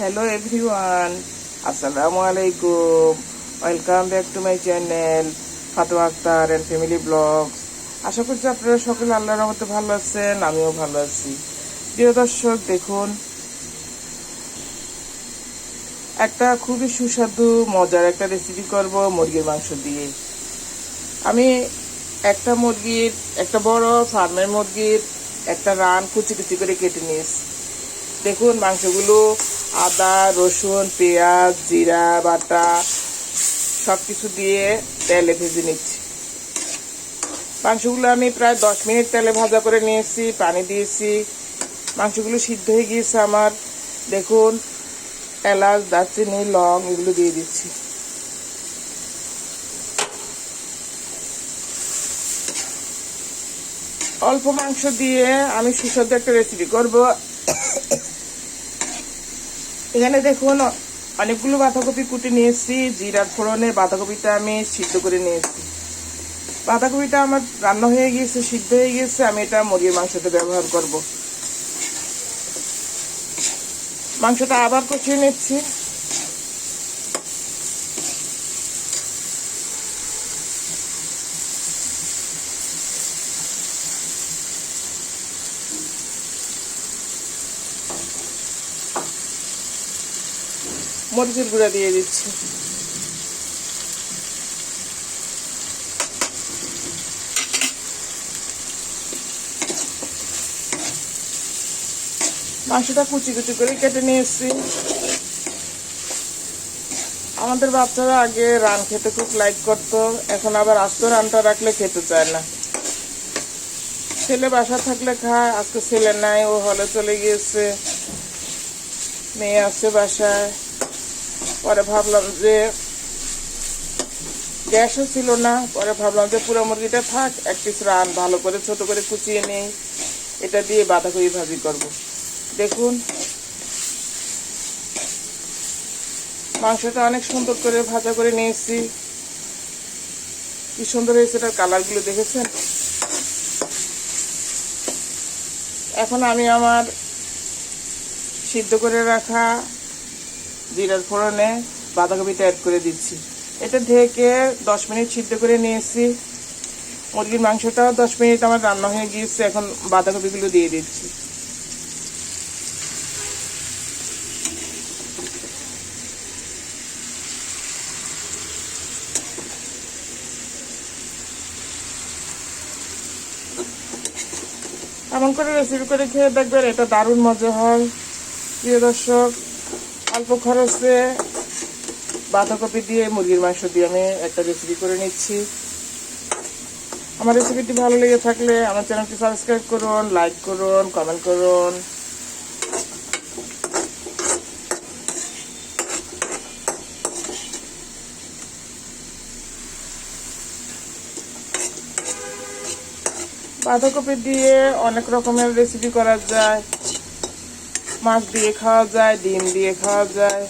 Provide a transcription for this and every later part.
Hello everyone আসসালামু আলাইকুম welcome back to my channel Fatu Akter and family blogs আশা করছি আপনারা সকলে আল্লাহর রহমতে ভালো আছেন, আমিও ভালো আছি। প্রিয় দর্শক, দেখুন, একটা খুবই সুস্বাদু, মজার একটা রেসিপি করব মুরগির মাংস দিয়ে। আমি একটা মুরগির, একটা বড় ফার্মের মুরগির একটা রান কুচি কুচি করে কেটে নিয়েছি। দেখুন মাংসগুলো, আদা, রসুন, পেঁয়াজ, জিরা, বাটা সব কিছু দিয়ে তেলে ভেজে নিচ্ছি। মাংসগুলো আমি প্রায় দশ মিনিট তেলে ভাজা করে নিয়েছি, পানি দিয়েছি। মাংসগুলো সিদ্ধ হয়ে গিয়েছে আমার। দেখুন, এলাচ, দারচিনি, লং এগুলো দিয়ে দিচ্ছি। অল্প মাংস দিয়ে আমি সুস্বাদু একটা রেসিপি করব। এখানে দেখুন, অনেকগুলো বাঁধাকপি কুটে নিয়েছি জিরার ফোড়নে বাঁধাকপিটা আমি সিদ্ধ করে নিয়েছি বাঁধাকপিটা আমার রান্না হয়ে গিয়েছে, সিদ্ধ হয়ে গিয়েছে, আমি এটা মুরগির মাংসতে ব্যবহার করব। মাংসটা আবার কষিয়ে নিচ্ছি। মরিচের গুঁড়া দিয়ে দিচ্ছি। মাংসটা কুচি কুচি করে কেটে নিয়ে এসছি আমাদের বাচ্চারা আগে রান খেতে খুব লাইক করতো, এখন আবার আস্ত রানটা রাখলে খেতে চায় না। ছেলে বাসা থাকলে খায়, আজকে ছেলে নাই, ও হলে চলে গিয়েছে। মেয়ে আছে বাসায়। পরে ভাবলাম যে গ্যাসও ছিল না, পরে ভাবলাম যে পুরো মুরগিটা থাক, এক পিস রান ভালো করে ছোট করে কুচিয়ে নেই। এটা দিয়ে বাঁধাকপি ভাজি করব। দেখুন, মাংসটা অনেক সুন্দর করে ভাজা করে নিয়েছি। কি সুন্দর হয়েছে এটার কালারগুলো দেখেছেন? এখন আমি আমার সিদ্ধ করে রাখা জিরার ফোড়নে বাঁধাকপিটা অ্যাড করে দিচ্ছি। এটা ঢেকে দশ মিনিট সিদ্ধ করে নিয়েছি। মুরগির মাংসটাও দশ মিনিট আমার রান্না হয়ে গিয়েছে, এখন বাঁধাকপিগুলো দিয়ে দিচ্ছি। এমন করে রেসিপি করে খেয়ে দেখবেন, এটা দারুণ মজা হয়। প্রিয় দর্শক অল্প খরচে বাঁধাকপি দিয়ে মুরগির মাংস দিয়ে আমি একটা রেসিপি করে নিচ্ছি। আমার রেসিপিটি ভালো লেগে থাকলে আমার চ্যানেলটি সাবস্ক্রাইব করুন লাইক করুন কমেন্ট করুন। বাঁধাকপি দিয়ে অনেক রকমের রেসিপি করা যায়। মাছ দিয়ে খাওয়া যায়, ডিম দিয়ে খাওয়া যায়,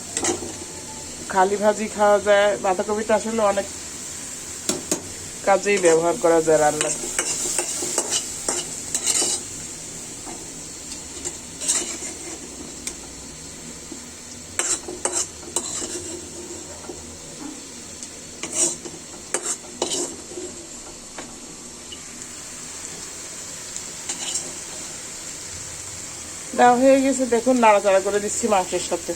খালি ভাজি খাওয়া যায়। বাঁধাকপিটা আসলে অনেক কাজেই ব্যবহার করা যায় রান্না দেওয়া হয়ে গেছে। দেখুন, নাড়াচাড়া করে দিচ্ছি মাংসের সাথে।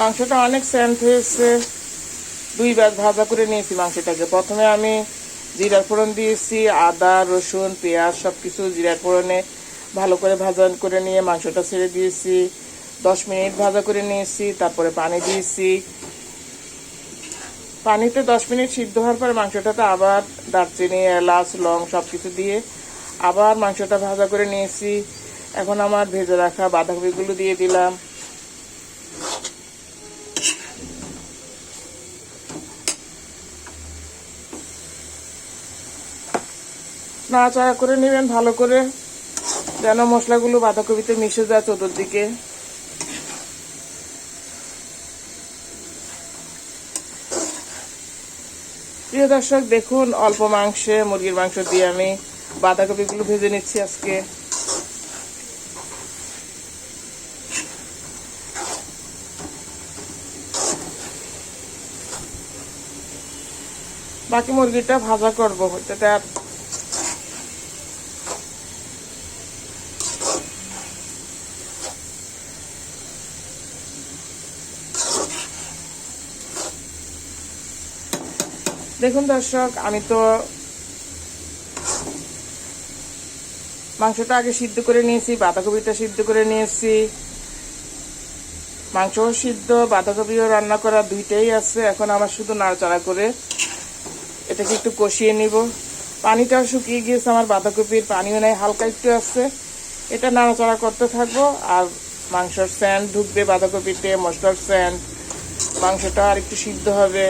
মাংসটা অনেক স্যান্ট হয়েছে। দুইবার ভাজা করে নিয়েছি মাংসটাকে। প্রথমে আমি জিরার ফোড়ন দিয়েছি, আদা, রসুন, পেঁয়াজ সব কিছু জিরার ফোড়নে ভালো করে ভাজা করে নিয়ে মাংসটা ছেড়ে দিয়েছি। দশ মিনিট ভাজা করে নিয়েছি, তারপরে পানি দিয়েছি। পানিতে দশ মিনিট সিদ্ধ হওয়ার পর মাংসটাতে আবার দারচিনি, এলাচ, লং সব কিছু দিয়ে আবার মাংসটা ভাজা করে নিয়েছি। এখন আমার ভেজে রাখা বাঁধাকপিগুলো দিয়ে দিলাম। নাড়াচাড়া করে নেবেন ভালো করে, যেন মশলাগুলো বাঁধাকপিতে মিশে যায় চতুর্দিকে। প্রিয় দর্শক, দেখুন অল্প মাংসে মুরগির মাংস দিয়ে আমি বাঁধাকপিগুলো ভেজে নিচ্ছি আজকে। বাকি মুরগিটা ভাজা করব আর দেখুন দর্শক আমি তো মাংসটা আগে সিদ্ধ করে নিয়েছি, বাঁধাকপিটা সিদ্ধ করে নিয়েছি। মাংসও সিদ্ধ, বাঁধাকপিও রান্না করা দুইটাই আছে। এখন আমার শুধু নাড়াচাড়া করে এটাকে একটু কষিয়ে নিব। পানিটাও শুকিয়ে গিয়েছে, আমার বাঁধাকপির পানিও নেই, হালকা একটু আছে। এটা নাড়াচাড়া করতে থাকব, আর মাংসর স্যান্ড ঢুকবে, বাঁধাকপিতে মশলার স্যান্ড। মাংসটা আর একটু সিদ্ধ হবে।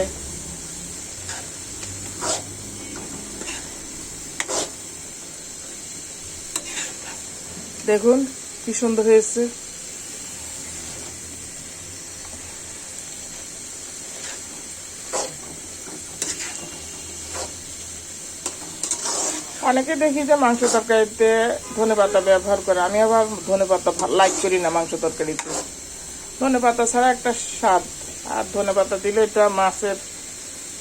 দেখুন, কি সুন্দর হয়েছে। অনেকে দেখি যে মাংস তরকারিতে ধনে পাতা ব্যবহার করে, আমি আবার ধনে পাতা লাইক করি না মাংস তরকারিতে। ধনে পাতা ছাড়া একটা স্বাদ, আর ধনে পাতা দিলে এটা মাছের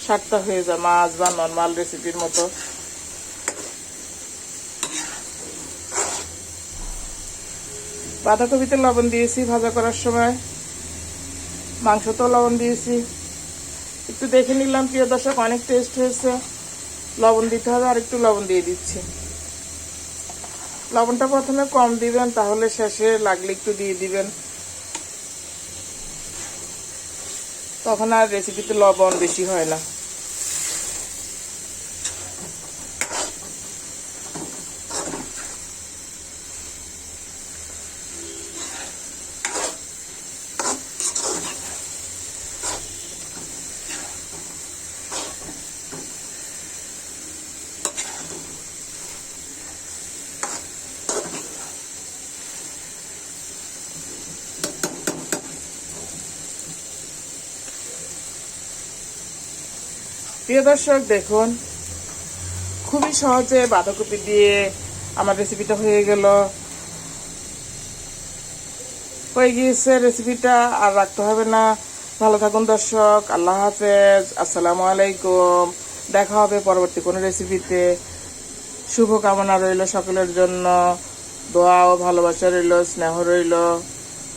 স্বাদটা হয়ে যায়, মাছ বা নর্মাল রেসিপির মতো। বাঁধাকপিতে লবণ দিয়েছি ভাজা করার সময়। মাংসতেও লবণ দিয়েছি। একটু দেখে নিলাম, প্রিয় দর্শক, অনেক টেস্ট হয়েছে। লবণ দিতে হবে আর একটু লবণ দিয়ে দিচ্ছি। লবণটা প্রথমে কম দিবেন, তাহলে শেষে লাগলে একটু দিয়ে দিবেন। তখন আর রেসিপিতে লবণ বেশি হয় না। প্রিয় দর্শক, দেখুন, খুবই সহজে বাঁধাকপি দিয়ে আমার রেসিপিটা হয়ে গেল। হয়ে গিয়েছে রেসিপিটা আর রাখতে হবে না। ভালো থাকুন দর্শক, আল্লাহ হাফেজ, আসসালামু আলাইকুম। দেখা হবে পরবর্তী কোনো রেসিপিতে শুভকামনা রইল সকলের জন্য। দোয়া ও ভালোবাসা রইল, স্নেহ রইল।